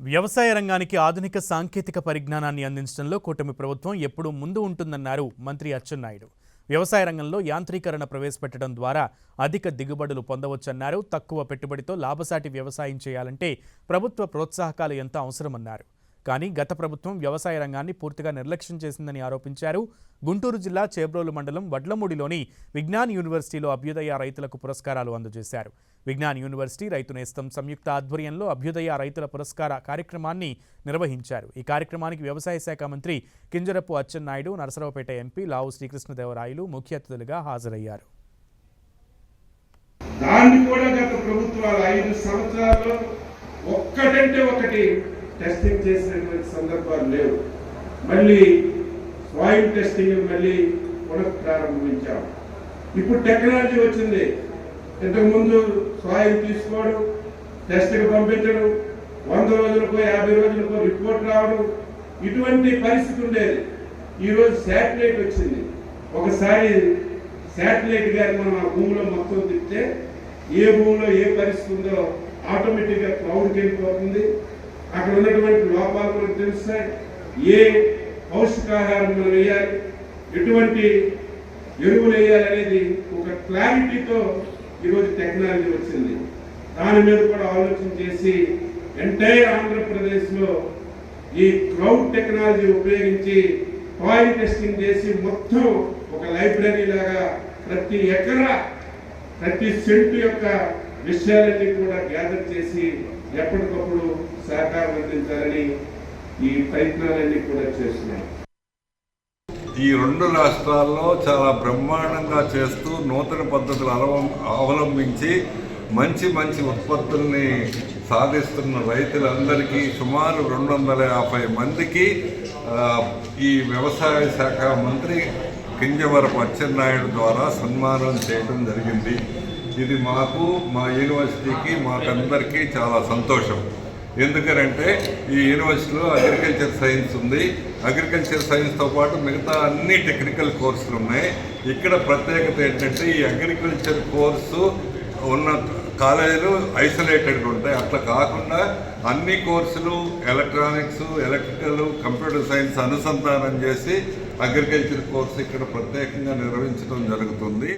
వ్యవసాయ రంగానికి ఆధునిక సాంకేతిక పరిజ్ఞానాన్ని అందించడంలో కూటమి ప్రభుత్వం ఎప్పుడూ ముందు ఉంటుందన్నారు మంత్రి అచ్చెన్నాయుడు. వ్యవసాయ రంగంలో యాంత్రీకరణ ప్రవేశపెట్టడం ద్వారా అధిక దిగుబడులు పొందవచ్చన్నారు. తక్కువ పెట్టుబడితో లాభసాటి వ్యవసాయం చేయాలంటే ప్రభుత్వ ప్రోత్సాహకాలు ఎంత అవసరమన్నారు. కానీ గత ప్రభుత్వం వ్యవసాయ రంగాన్ని పూర్తిగా నిర్లక్ష్యం చేసిందని ఆరోపించారు. గుంటూరు జిల్లా చేబ్రోలు మండలం వడ్లమూడిలోని విజ్ఞాన్ యూనివర్సిటీలో అభ్యుదయ రైతులకు పురస్కారాలు అందజేశారు. విజ్ఞాన్ యూనివర్సిటీ రైతు నేస్తం సంయుక్త ఆధ్వర్యంలో అభ్యుదయ రైతుల పురస్కార కార్యక్రమాన్ని నిర్వహించారు. ఈ కార్యక్రమానికి వ్యవసాయ శాఖ మంత్రి కింజరపు అచ్చెన్నాయుడు నరసరావుపేట ఎంపీ లావు శ్రీకృష్ణదేవరాయలు ముఖ్య అతిథులుగా హాజరయ్యారు. దాన్ని కూడా గత ప్రభుత్వాలు ఐదు సంవత్సరాల్లో ఒక్కటంటే ఒకటి టెస్టింగ్ చేసినటువంటి సందర్భాలు లేవు. మళ్ళీ సాయిల్ టెస్టింగ్ మళ్ళీ పునఃప్రారంభించాం. ఇప్పుడు టెక్నాలజీ వచ్చింది. ఇంతకుముందు సాయిల్ తీసుకోవడం టెస్ట్కి పంపించడం వంద రోజులకో యాభై రోజులకో రిపోర్ట్ రావడం ఇటువంటి పరిస్థితి ఉండేది. ఈరోజు శాటిలైట్ వచ్చింది. ఒకసారి శాటిలైట్ గారి మనం ఆ భూమిలో మొత్తం తిప్పితే ఏ భూమిలో ఏ పరిస్థితి ఉందో ఆటోమేటిక్గా క్లౌడ్కి వెళ్ళిపోతుంది. అక్కడ ఉన్నటువంటి లోపాలు మనకు తెలుస్తాయి ఏ పౌష్టికాహారం మనం వేయాలి? ఎటువంటి ఎరువులు వేయాలనేది ఒక క్లారిటీతో ఈరోజు టెక్నాలజీ వచ్చింది. దాని మీద కూడా ఆలోచన చేసి ఎంటైర్ ఆంధ్రప్రదేశ్లో ఈ క్లౌడ్ టెక్నాలజీ ఉపయోగించి పాయింట్ టెస్టింగ్ చేసి మొత్తం ఒక లైబ్రరీ లాగా ప్రతి ఎకరా ప్రతి సెంటు యొక్క విషయాలన్నీ కూడా గ్యాదర్ చేసి ఎప్పటికప్పుడు సహకారం అందించాలని ఈ ప్రయత్నాలన్నీ కూడా చేస్తున్నాయి. ఈ రెండు రాష్ట్రాల్లో చాలా బ్రహ్మాండంగా చేస్తూ నూతన పద్ధతులు అవలంబించి మంచి మంచి ఉత్పత్తుల్ని సాధిస్తున్న రైతులందరికీ సుమారు రెండు వందల యాభై మందికి ఈ వ్యవసాయ శాఖ మంత్రి కింజవరపు అచ్చెన్నాయుడు ద్వారా సన్మానం చేయడం జరిగింది. ఇది మాకు మా యూనివర్సిటీకి మాకందరికీ చాలా సంతోషం. ఎందుకనంటే ఈ యూనివర్సిటీలో అగ్రికల్చర్ సైన్స్ ఉంది. అగ్రికల్చర్ సైన్స్తో పాటు మిగతా అన్ని టెక్నికల్ కోర్సులు ఉన్నాయి. ఇక్కడ ప్రత్యేకత ఏంటంటే ఈ అగ్రికల్చర్ కోర్సు ఉన్న కాలేజీలు ఐసోలేటెడ్గా ఉంటాయి. అట్లా కాకుండా అన్ని కోర్సులు ఎలక్ట్రానిక్స్ ఎలక్ట్రికల్ కంప్యూటర్ సైన్స్ అనుసంధానం చేసి అగ్రికల్చర్ కోర్సు ఇక్కడ ప్రత్యేకంగా నిర్వహించడం జరుగుతుంది.